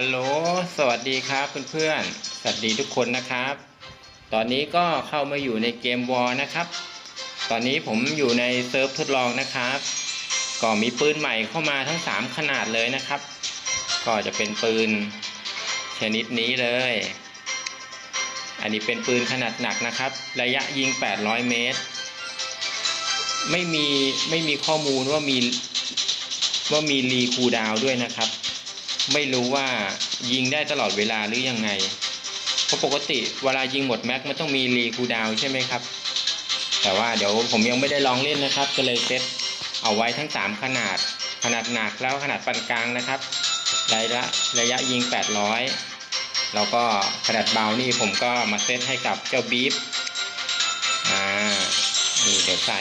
ฮัลโหล สวัสดีครับเพื่อนๆ สวัสดีทุกคนนะครับ ตอนนี้ก็เข้ามาอยู่ในเกมวอลนะครับ ตอนนี้ผมอยู่ในเซิร์ฟทดลองนะครับ ก็มีปืนใหม่เข้ามาทั้ง 3 ขนาดเลยนะครับ ก็จะเป็นปืนชนิดนี้เลย อันนี้เป็นปืนขนาดหนักนะครับ ระยะยิง 800 เมตร ไม่มีไม่มีข้อมูลว่ามีว่ามีรีคูดาวด้วยนะครับ ไม่รู้ว่ายิงได้ตลอดเวลาหรือยังไง เพราะปกติเวลายิงหมดแม็กมันต้องมีรีคูดาวใช่ไหมครับ แต่ว่าเดี๋ยวผมยังไม่ได้ลองเล่นนะครับ ก็เลยเซตเอาไว้ทั้ง 3 ขนาด ขนาดหนักแล้วขนาดปานกลางนะครับ ระยะระยะยิง 800 แล้วก็ขนาดเบานี่ผมก็มาเซตให้กับเจ้าบีฟอ่านี่เดี๋ยวใส่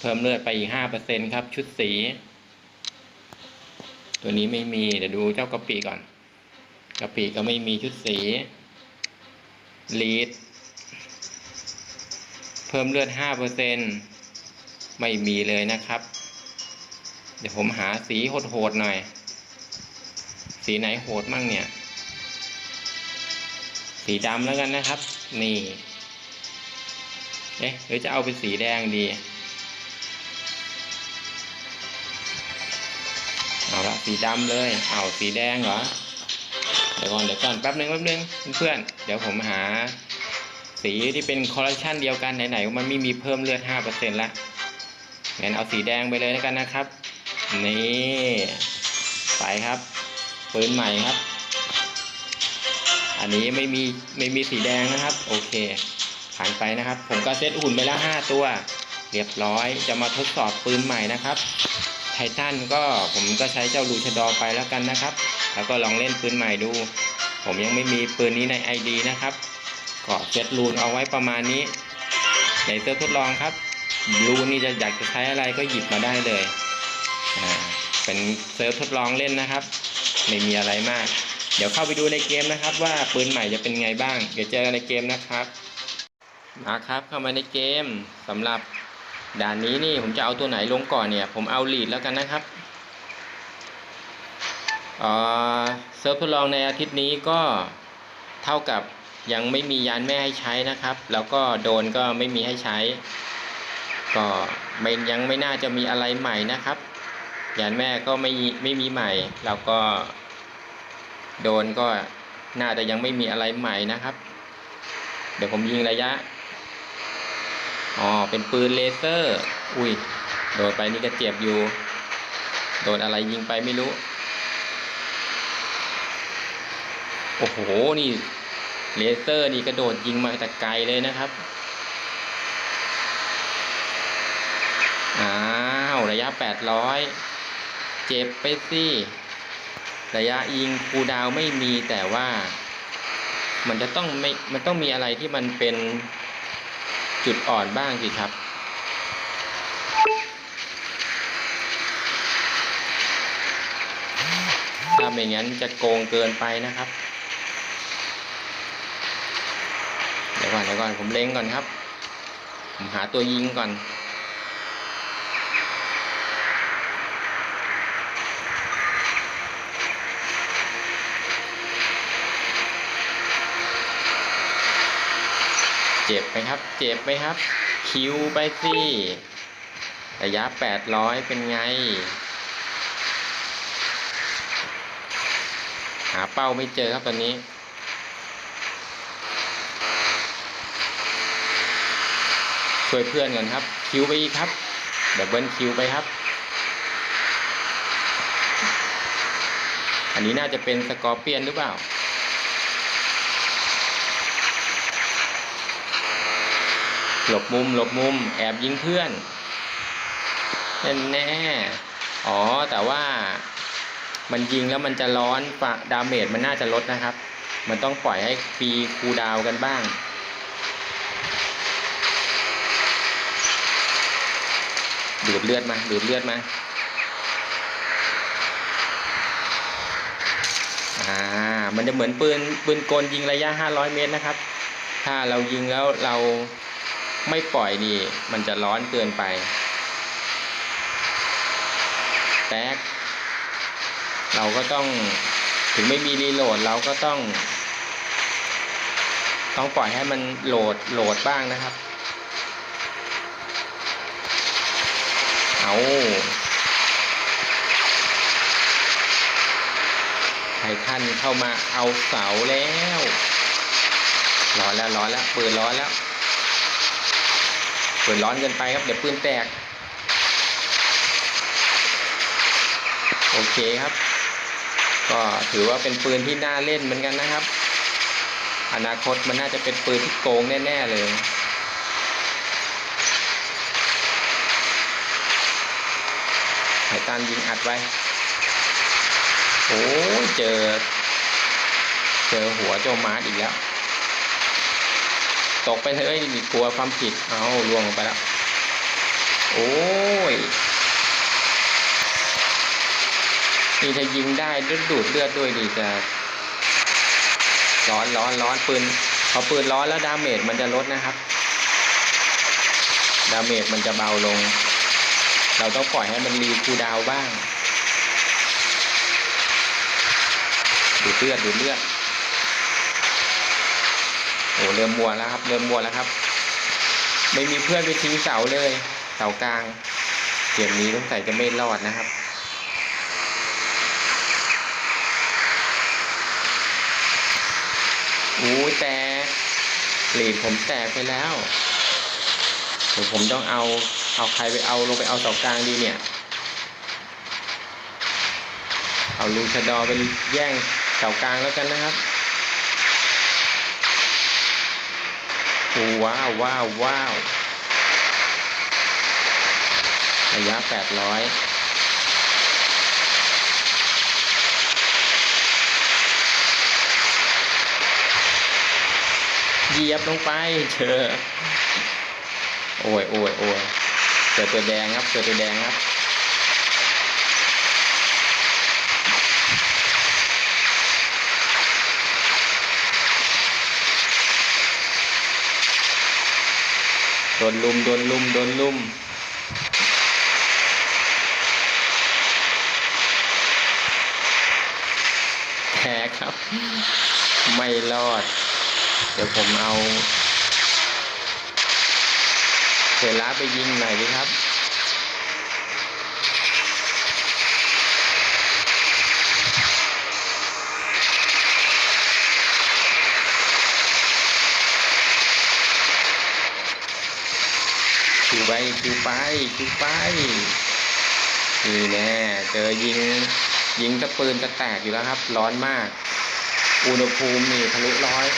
เพิ่มเลือดไปอีก5%ครับชุดสี ตัวนี้ไม่มีเดี๋ยวดูเจ้ากะปิก่อนกะปิก็ไม่มีชุดสีลีดเพิ่มเลือด5%ไม่มีเลยนะครับ เดี๋ยวผมหาสีโหดๆหน่อย สีไหนโหดมั่งเนี่ย สีดำแล้วกันนะครับ นี่ เอ๊ะหรือจะเอาเป็นสีแดงดี สีดำเลยเอาสีแดงเหรอ เดี๋ยวก่อนเดี๋ยวก่อนแป๊บนึงแป๊บนึงเพื่อนเดี๋ยวผมหา สีที่เป็นคอลเลคชันเดียวกันไหนๆมันไม่มีเพิ่มเลือด5%ละงั้นเอาสีแดงไปเลยแล้วกันนะครับ นี่ไปครับปืนใหม่ครับ อันนี้ไม่มีไม่มีสีแดงนะครับ โอเค ผ่านไปนะครับ ผมก็เซตหุ่นไปแล้ว5ตัว เรียบร้อยจะมาทดสอบปืนใหม่นะครับ ททันก็ผมก็ใช้เจ้าลูชดอไปแล้วกันนะครับ แล้วก็ลองเล่นปืนใหม่ดู ผมยังไม่มีปืนนี้ใน ID นะครับก็เซตรูนเอาไว้ประมาณนี้ในเซิร์ฟทดลองครับรูนนี่จะอยากจะใช้อะไรก็หยิบมาได้เลยอ่าเป็นเซิร์ฟทดลองเล่นนะครับ ไม่มีอะไรมาก เดี๋ยวเข้าไปดูในเกมนะครับ ว่าปืนใหม่จะเป็นไงบ้าง เดี๋ยวเจอกันในเกมนะครับมาครับเข้ามาในเกมสำหรับ ด่านนี้นี่ผมจะเอาตัวไหนลงก่อนเนี่ย ผมเอาลีดแล้วกันนะครับเออเซิร์ฟทดลองในอาทิตย์นี้ก็เท่ากับยังไม่มียานแม่ให้ใช้นะครับ แล้วก็โดนก็ไม่มีให้ใช้ ก็ไม่ยังไม่น่าจะมีอะไรใหม่นะครับ ยานแม่ก็ไม่ไม่มีใหม่ แล้วก็โดนก็น่าจะยังไม่มีอะไรใหม่นะครับ เดี๋ยวผมยิงระยะ อ๋อ เป็นปืนเลเซอร์ อุ้ย โดนไปนี่ก็เจ็บอยู่ โดนอะไรยิงไปไม่รู้ โอ้โห นี่ เลเซอร์นี่กระโดดยิงมาแต่ไกลเลยนะครับ อ้าว ระยะ 800 เจ็บไปสิ ระยะยิงคูดาวไม่มีแต่ว่า มันจะต้องไม่ มันต้องมีอะไรที่มันเป็น จุดอ่อนบ้างสิครับ ถ้าไม่งั้นจะโกงเกินไปนะครับ เดี๋ยวก่อนเดี๋ยวก่อนผมเล็งก่อนครับ ผมหาตัวยิงก่อน เจ็บไหมครับ เจ็บไหมครับ คิวไปสิระยะ800เป็นไง หาเป้าไม่เจอครับตอนนี้ช่วยเพื่อนก่อนครับ คิวไปอีกครับดับเบิลคิวไปครับ อันนี้น่าจะเป็นสกอร์เปียนหรือเปล่า หลบมุมหลบมุม แอบยิงเพื่อนแน่แน่ๆอ๋อ แต่ว่ามันยิงแล้วมันจะร้อนปะดาเมจมันน่าจะลดนะครับ มันต้องปล่อยให้ปีคูดาวกันบ้าง ดูดเลือดมา ดูดเลือดมาอ่ามันจะเหมือนปืนปืนกลยิงระยะ 500 เมตรนะครับ ถ้าเรายิงแล้วเรา ไม่ปล่อยนี่มันจะร้อนเกินไป แตก เราก็ต้องถึงไม่มีรีโหลดเราก็ต้อง ต้องปล่อยให้มันโหลดโหลดบ้างนะครับ เอาไททันเข้ามาเอาเสาแล้ว ร้อนแล้วร้อนแล้วปืนร้อนแล้ว เปืนร้อนเกินไปครับ เดี๋ยวปืนแตก โอเคครับ ก็ถือว่าเป็นปืนที่น่าเล่นเหมือนกันนะครับ อนาคตมันน่าจะเป็นปืนที่โกงแน่ ๆ เลยไททันยิงอัดไว้ โอ้เจอ เจอหัวโจมาร์อีกแล้ว ตกไปเลยนี่กลัวความผิด เอาล่วงลงไปแล้ว โอ้ย นี่ถ้ายิงได้ดูดเลือดด้วยดีจะ ร้อนร้อนร้อนปืนพอปืนร้อนแล้วดาเมจมันจะลดนะครับ ดาเมจมันจะเบาลง เราต้องปล่อยให้มันรีคูดาวบ้าง ดูดเลือดดูดเลือด อ้เริ่มมัวแล้วครับ เริ่มมัวแล้วครับ ไม่มีเพื่อนไปทิ้งเสาเลย เสากลาง เกมนี้ต้องใส่จะไม่รอดนะครับอู้แตกหลีดผมแตกไปแล้วเดี๋ยวผมต้องเอา เอาใครไปเอาลงไปเอาเสากลางดีเนี่ย เอาลูชดอไปแย่งเสากลางแล้วกันนะครับโอ้ ว้าวว้าวว้าวระยะแปดร้อยเหยียบลงไปเจอโอ้ยโอ้ยโอ้ยเจอตัวแดงครับเจอตัวแดงครับ โดนลุมโดนลุมโดนลุมแพ้ครับ ไม่รอด เดี๋ยวผมเอาเซล่าไปยิงหน่อยดีครับ ไปคิวไปคิวไปนี่แน่เจอยิงยิงตะปืนจะแตกอยู่แล้วครับ ร้อนมาก อุณหภูมินี่ทะลุร้อย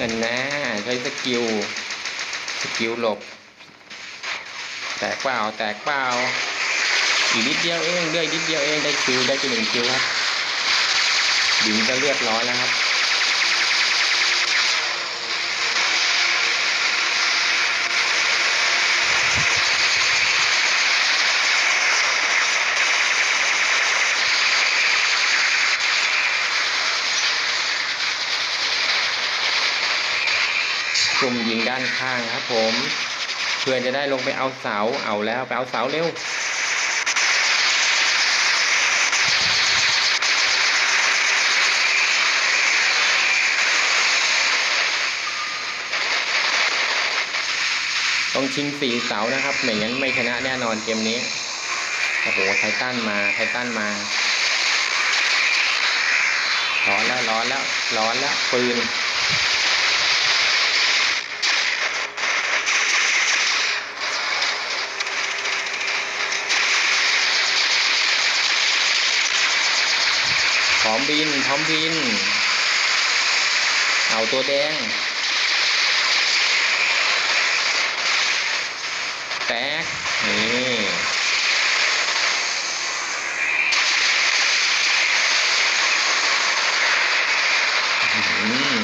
นั่นแน่ใช้ส กิล สกิลหลบ แตกเปล่า แตกเปล่า อีกนิดเดียวเองเลือดนิดเดียวเองได้คิวได้ไปหนึ่งคิวครับ ดิงจะเรียบร้อยแล้วครับ กลุ่มยิง ด้านข้างครับผม เพื่อนจะได้ลงไปเอาเสาเอาแล้วไปเอาเสาเร็วต้องชิงสี่เสานะครับไม่งั้นไม่ชนะแน่นอนเกมนี้ โอ้โห ไททันมา ไททันมา ร้อนแล้ว ร้อนแล้ว ร้อนแล้ว ปืน พร้อม บินพร้อมบิน เอาตัวแดง แตก นี่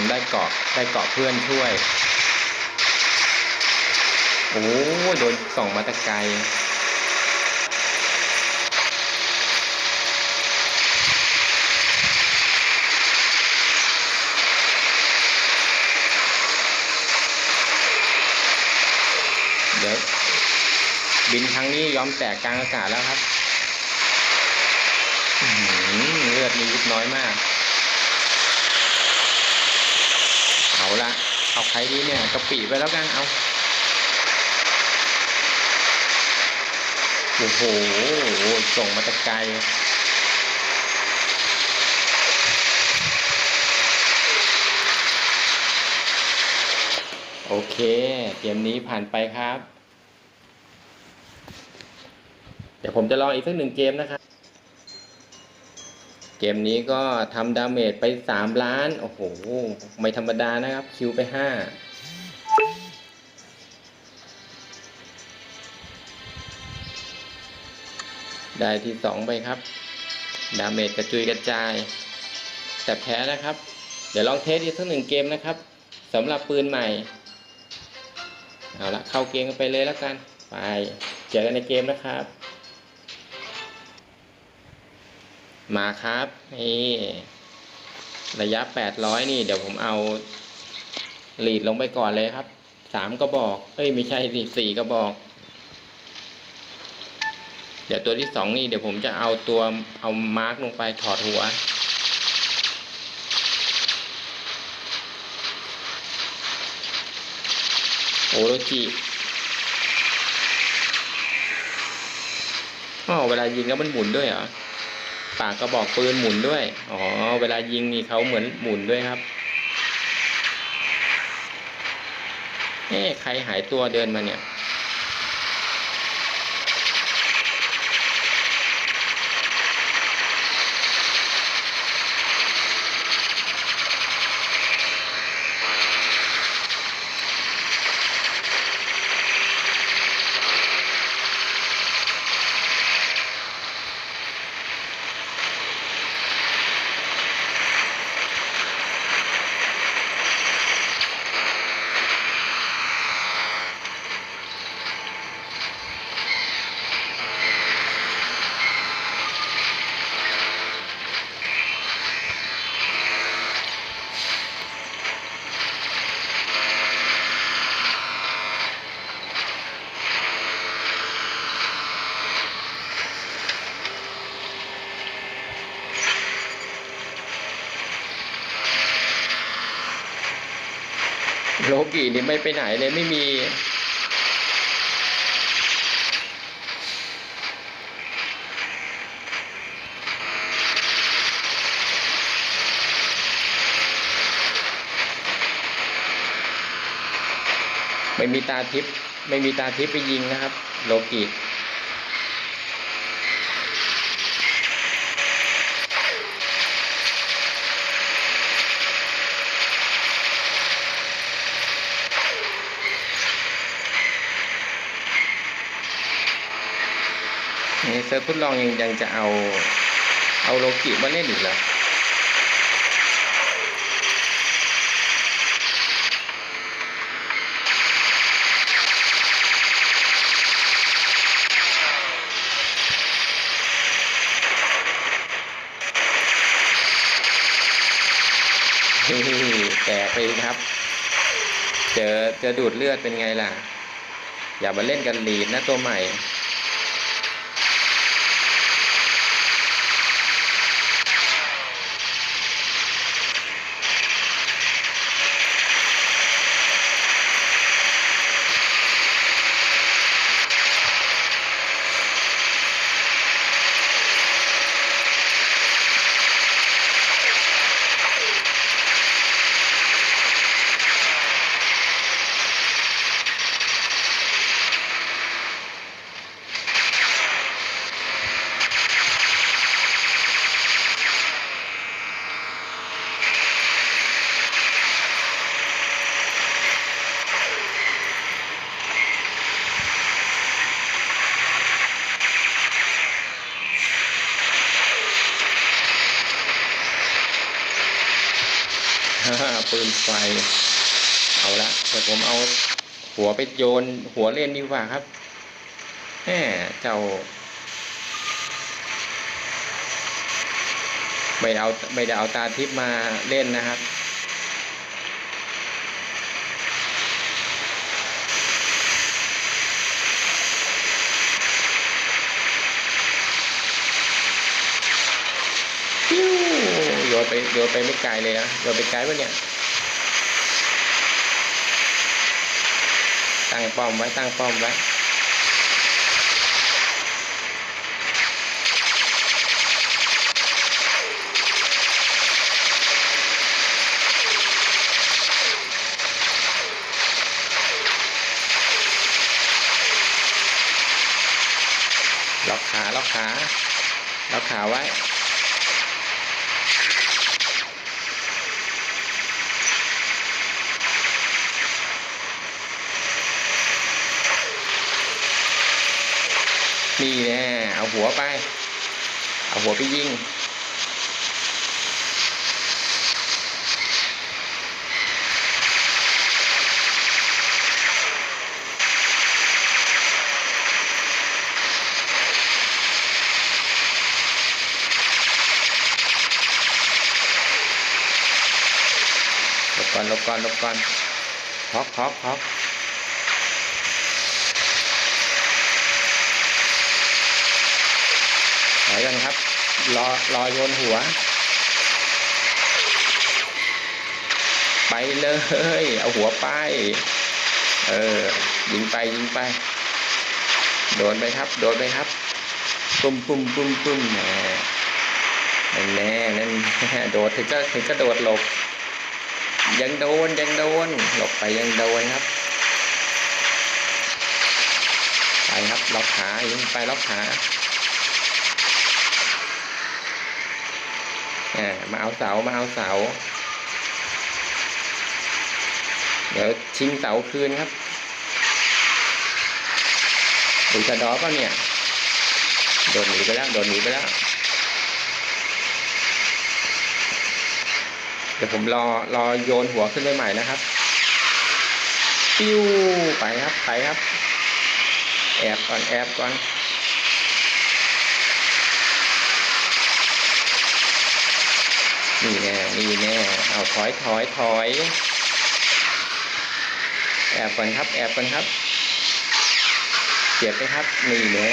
ได้เกาะได้เกาะเพื่อนช่วย โอ้โดนส่องมาตะไกล เดี๋ยว บินครั้งนี้ยอมแตกกลางอากาศแล้วครับเลือดมีนิดน้อยมาก เอาละเอาใครดีเนี่ยกระปิไปแล้วกันเอาโอ้โหส่งมาตะไกลโอเค เกมนี้ผ่านไปครับ เดี๋ยวผมจะลองอีกสักหนึ่งเกมนะครับ เกมนี้ก็ทำดาเมจไปสามล้าน โอ้โห ไม่ธรรมดานะครับ คิวไปห้าได้ที่สองไปครับ ดาเมจกระจุยกระจาย แต่แพ้นะครับ เดี๋ยวลองเทสอีกสักหนึ่งเกมนะครับสำหรับปืนใหม่ เอาละเข้าเกมกันไปเลยแล้วกัน ไป เจอกันในเกมนะครับ มาครับนี่ระยะ800นี่ เดี๋ยวผมเอาหลีดลงไปก่อนเลยครับสามกระบอก เอ้ยไม่ใช่สิสี่กระบอก เดี๋ยวตัวที่สองนี่เดี๋ยวผมจะเอาตัวเอามาร์กลงไปถอดหัวโอโรจิอ๋อเวลายิงแล้วมันหมุนด้วยเหรอ ปากกระบอกปืนหมุนด้วย อ๋อ เวลายิงนี่เขาเหมือนหมุนด้วยครับ เอ๊ะใครหายตัวเดินมาเนี่ย โล กินี่ไม่ไปไหนเลยไม่มีไม่มีตาทิพย์ไม่มีตาทิพย์ไปยิงนะครับ โลกิ ซิร์ฟทดลองยังยังจะเอาเอาโลกิมาเล่นอีกเหรอแตกไปครับ เจอเจอดูดเลือดเป็นไงล่ะ อย่ามาเล่นกันลีดนะตัวใหม่ ปืนไฟ เอาละเดี๋ยวผมเอาหัวไปโยนหัวเล่นดีกว่าครับแหมเจ้า ไม่ได้เอาไม่ได้เอาตาทิพย์มาเล่นนะครับ ไปโยนไปไม่ไกลเลยนะโยนไปไกลปะเนี่ยตั้งป้อมไว้ตั้งป้อมไว้ล็อกขาล็อกขาล็อกขาไว้ นี่แน่เอาหัวไป เอาหัวไปยิงหลบก่อนหลบ อนหลบก่อนฮอกฮอกฮอกถอยกันครับ รอรอโยนหัว ไปเลย เอาหัวไป เออ ยิงไปยิงไป โดนไปครับ โดนไปครับ ปุ่มปุ่มปุ่มปุ่มแหมนั่นแน่นั่นโดดถึงก็ถึงก็โดดหลบ ยังโดนยังโดน หลบไปยังโดนครับไปครับล็อกขายิงไปล็อกขา อ่ามาเอาเสามาเอาเสา เดี๋ยวชิงเสาคืนครับดูจะดอป่ะเนี่ย โดนหนีไปแล้ว โดนหนีไปแล้ว เดี๋ยวผมรอรอโยนหัวขึ้นไปใหม่นะครับ ปิ้วไปครับ ไปครับ แอบก่อน แอบก่อน นี่แน่นี่แน่เอาถอยถอยถอยแอบก่อนครับ แอบก่อนครับเจ็บไหมครับนี่แน่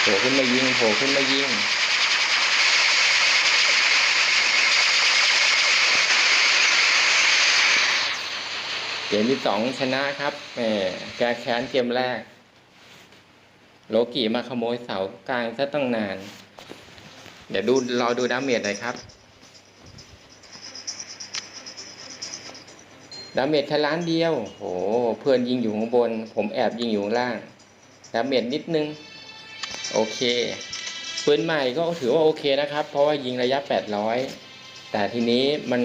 โผล่ขึ้นมายิงโผล่ขึ้นมายิงเกมที่สองชนะครับแหมแกแค้นเกมแรก โลกิมาขโมยเสากลางซะตั้งนาน เดี๋ยวดูรอดูดาเมจหน่อยครับดาเมจแค่ล้านเดียวโหเพื่อนยิงอยู่ข้างบน ผมแอบยิงอยู่ข้างล่างดาเมจนิดนึง โอเคปืนใหม่ก็ถือว่าโอเคนะครับ เพราะว่ายิงระยะ 800 แต่ทีนี้มัน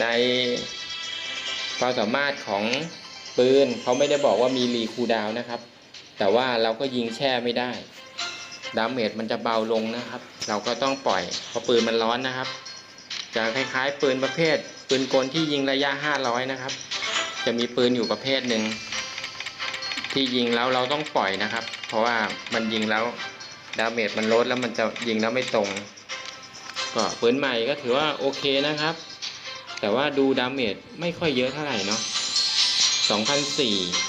ในความสามารถของปืนเขาไม่ได้บอกว่ามีรีคูดาวนะครับ แต่ว่าเราก็ยิงแช่ไม่ได้ ดาเมจมันจะเบาลงนะครับ เราก็ต้องปล่อยเพราะปืนมันร้อนนะครับ จะคล้ายๆ ปืนประเภท ปืนกลที่ยิงระยะ 500 นะครับ จะมีปืนอยู่ประเภทหนึ่งที่ยิงแล้วเราต้องปล่อยนะครับ เพราะว่ามันยิงแล้วดาเมจมันลดแล้วมันจะยิงแล้วไม่ตรง ก็ปืนใหม่ก็ถือว่าโอเคนะครับ แต่ว่าดูดาเมจไม่ค่อยเยอะเท่าไหร่เนาะ2,004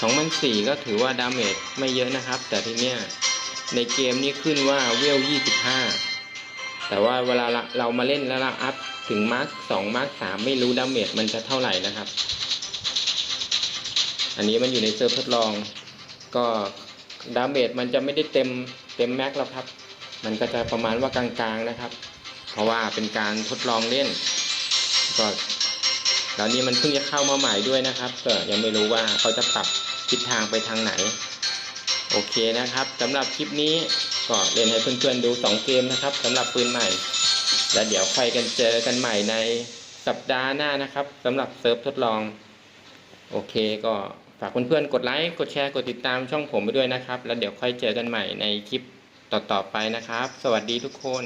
2,004 ก็ถือว่าดาเมจไม่เยอะนะครับ แต่ทีเนี้ยในเกมนี้ขึ้นว่าเวล 25 แต่ว่าเวลาเรามาเล่นแล้วเราอัพถึงมาร์ค2มาร์ค3ไม่รู้ดาเมจมันจะเท่าไหร่นะครับ อันนี้มันอยู่ในเซิร์ฟทดลอง ก็ดาเมจมันจะไม่ได้เต็มเต็มแม็กแล้วครับ มันก็จะประมาณว่ากลางๆนะครับ เพราะว่าเป็นการทดลองเล่น ก็แล้วนี้มันเพิ่งจะเข้ามาใหม่ด้วยนะครับก็ยังไม่รู้ว่าเขาจะปรับ ทิศทางไปทางไหน โอเคนะครับสำหรับคลิปนี้ก็เล่นให้เพื่อนๆดู 2 เกมนะครับสำหรับปืนใหม่ แล้วเดี๋ยวค่อยกันเจอกันใหม่ในสัปดาห์หน้านะครับสำหรับเซิร์ฟทดลอง โอเคก็ฝากเพื่อนๆกดไลค์กดแชร์กดติดตามช่องผมไปด้วยนะครับ แล้วเดี๋ยวค่อยเจอกันใหม่ในคลิปต่อๆไปนะครับ สวัสดีทุกคน